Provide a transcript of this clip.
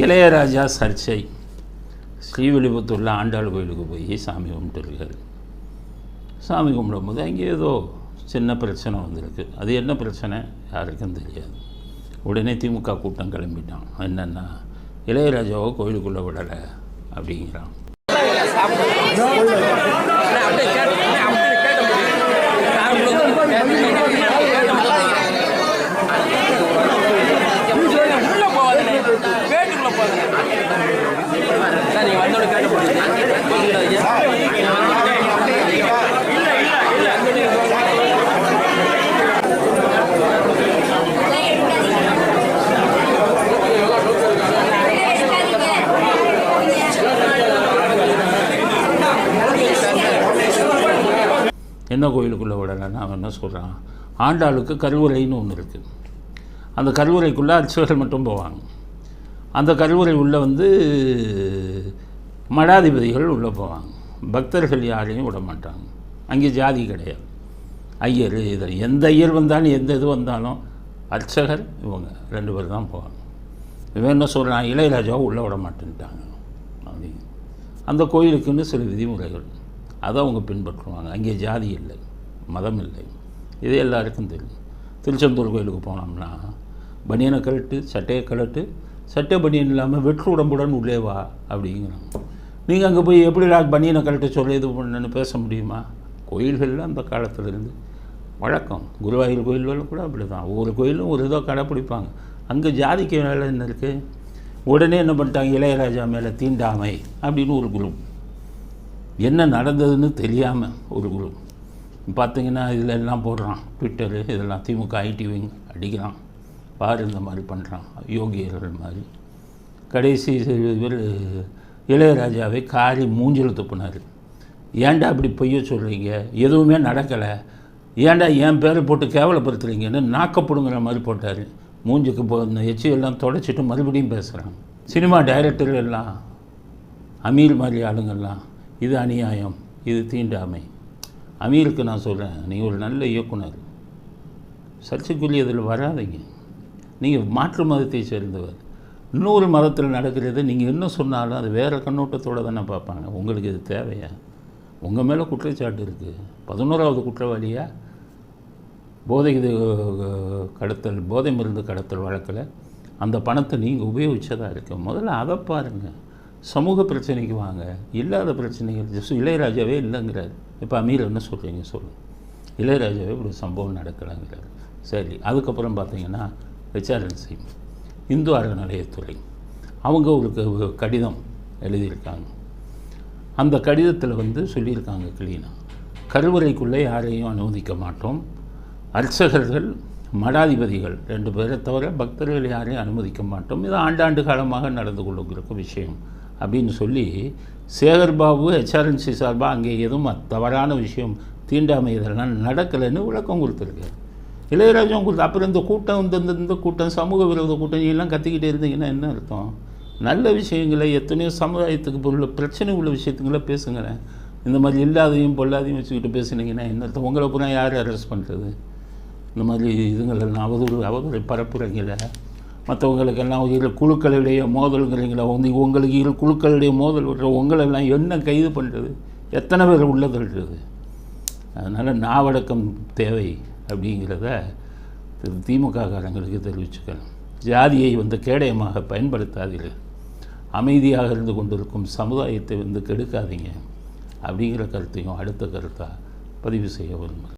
இளையராஜா சர்ச்சை. ஸ்ரீவில்லிபுத்தூரில் ஆண்டாள் கோயிலுக்கு போய் சாமி கும்பிட்டுருக்காரு. சாமி கும்பிடும்போது அங்கே ஏதோ சின்ன பிரச்சனை வந்திருக்கு. அது என்ன பிரச்சனை? யாருக்கும் தெரியாது. உடனே திமுக கூட்டம் கிளம்பிட்டான். என்னென்னா இளையராஜாவை கோயிலுக்குள்ளே விடலை அப்படிங்கிறான். என்ன கோயிலுக்குள்ளே விடலைன்னு அவன் என்ன சொல்கிறான் ஆண்டாளுக்கு கருவறைன்னு ஒன்று இருக்குது அந்த கருவறைக்குள்ளே அர்ச்சகர்கள் மட்டும் போவாங்க. அந்த கருவறை உள்ளே வந்து மடாதிபதிகள் உள்ளே போவாங்க. பக்தர்கள் யாரையும் விட மாட்டாங்க. அங்கே ஜாதி கிடையாது. ஐயர் இது எந்த ஐயர் வந்தாலும் எந்த இது வந்தாலும் அர்ச்சகர் இவங்க ரெண்டு பேர் தான் போவாங்க. இவன் என்ன சொல்கிறான் இளையராஜாவை உள்ளே விட மாட்டேன்ட்டாங்க. அப்படின்னு அந்த கோயிலுக்குன்னு சில விதிமுறைகள். அதை அவங்க பின்பற்றுவாங்க. அங்கே ஜாதி இல்லை மதம் இல்லை. இது எல்லாருக்கும் தெரியும். திருச்செந்தூர் கோயிலுக்கு போனோம்னா பனியனை கழட்டு சட்டையை கழட்டு சட்டை பனியன் இல்லாமல் வெற்று உடம்புடன் உள்ளே வா அப்படிங்கிறாங்க. நீங்கள் அங்கே போய் எப்படி பனியனை கழட்ட சொல்லி இது பண்ணுன்னு பேச முடியுமா? கோயில்களில் அந்த காலத்திலேருந்து வழக்கம். குருவாயூர் கோயில்களும் கூட அப்படி தான் ஒவ்வொரு கோயிலும் ஒரு இதோ கடைப்பிடிப்பாங்க. அங்கே ஜாதிக்கு வேலை என்ன இருக்குது உடனே என்ன பண்ணிட்டாங்க? இளையராஜா மேலே தீண்டாமை அப்படின்னு ஒரு குரூப் என்ன நடந்ததுன்னு தெரியாமல் ஒரு குரூப் பார்த்தீங்கன்னா இதில் எல்லாம் போடுறான். ட்விட்டரு இதெல்லாம் திமுக ஐடி விங் அடிக்கிறான். பாரு இந்த மாதிரி பண்ணுறான் யோகியர்கள் மாதிரி. கடைசி இவர் இளையராஜாவை காரி மூஞ்சில் துப்புனார். ஏன்டா அப்படி பொய்ய சொல்கிறீங்க எதுவுமே நடக்கலை. ஏன்டா என் பேரை போட்டு கேவலப்படுத்துகிறீங்கன்னு நாக்கப்படுங்கிற மாதிரி போட்டார். மூஞ்சுக்கு போ எச்சியெல்லாம் தொடச்சிட்டு மறுபடியும் பேசுகிறாங்க சினிமா டைரக்டர் எல்லாம் அமீர் மாதிரி ஆளுங்கள்லாம் இது அநியாயம் இது தீண்டாமை. அமீருக்கு நான் சொல்கிறேன் நீங்கள் ஒரு நல்ல இயக்குனர். சர்ச்சைக்குரியதில் வராதிங்க. நீங்கள் மாற்று மதத்தை சேர்ந்தவர். இன்னொரு மதத்தில் நடக்கிறது நீங்கள் என்ன சொன்னாலும் அது வேறு கண்ணோட்டத்தோடு தானே பார்ப்பாங்க. உங்களுக்கு இது தேவையா? உங்கள் மேலே குற்றச்சாட்டு இருக்குது பதினோராவது குற்றவாளியாக போதை இது கடத்தல் போதை மருந்து கடத்தல் வழக்கில் அந்த பணத்தை நீங்கள் உபயோகித்ததாக இருக்குது முதல்ல அதை பாருங்கள் சமூக பிரச்சனைக்கு வாங்க. இல்லாத பிரச்சனைகள் ஜஸ்ட் இளையராஜாவே இல்லைங்கிறார். இப்போ அமீர் என்ன சொல்கிறீங்க சொல்லுங்கள் இளையராஜாவே இப்படி சம்பவம் நடக்கலைங்கிறாரு. சரி அதுக்கப்புறம் பார்த்தீங்கன்னா ஹெச்ஆர்என்சி இந்து அறநிலையத்துறை. அவங்க ஒரு கடிதம் எழுதியிருக்காங்க. அந்த கடிதத்தில் வந்து சொல்லியிருக்காங்க கிளீனாக கருவறைக்குள்ளே யாரையும் அனுமதிக்க மாட்டோம். அர்ச்சகர்கள் மடாதிபதிகள் ரெண்டு பேரை தவிர பக்தர்கள் யாரையும் அனுமதிக்க மாட்டோம். இது ஆண்டாண்டு காலமாக நடந்து கொள்ளுங்கிற விஷயம். அப்படின்னு சொல்லி சேகர்பாபு ஹெச்ஆர்என்சி சார்பாக அங்கே எதுவும் தவறான விஷயம் தீண்டாமை இதெல்லாம் நடக்கலைன்னு விளக்கம் கொடுத்துருக்காரு. இளையராஜாவும் கொடுத்து அப்புறம் இந்த கூட்டம் இந்த இந்த- கூட்டம் சமூக விரோத கூட்டம் எல்லாம் கத்திக்கிட்டே இருந்தீங்கன்னா என்ன அர்த்தம்? நல்ல விஷயங்களை எத்தனையோ சமுதாயத்துக்கு உள்ள பிரச்சனை உள்ள விஷயத்துங்களை பேசுங்களேன். இந்த மாதிரி இல்லாதையும் பொல்லாதையும் வச்சுக்கிட்டு பேசுனீங்கன்னா என்ன அர்த்தம்? உங்களை பூரா யார் அரெஸ்ட் பண்ணுறது இந்த மாதிரி இதுங்களெல்லாம் அவதூறு அவதூறு பரப்புறீங்கள மற்றவங்களுக்கெல்லாம் இரு குழுக்களுடைய மோதல்ங்கிறீங்களா வந்து உங்களுக்கு இரு குழுக்களுடைய மோதல் விடுற உங்களெல்லாம் என்ன கைது பண்ணுறது எத்தனை பேர் உள்ளே தள்ளுறது? அதனால் நாவடக்கம் தேவை அப்படிங்கிறத திரு திமுக காரங்களுக்கு தெரிவிச்சுக்கணும். ஜாதியை வந்து கேடயமாக பயன்படுத்தாதீர்கள் அமைதியாக இருந்து கொண்டிருக்கும் சமுதாயத்தை வந்து கெடுக்காதீங்க. அப்படிங்கிற கருத்தையும் அடுத்த கருத்தாக பதிவு செய்ய விரும்புகிறேன்.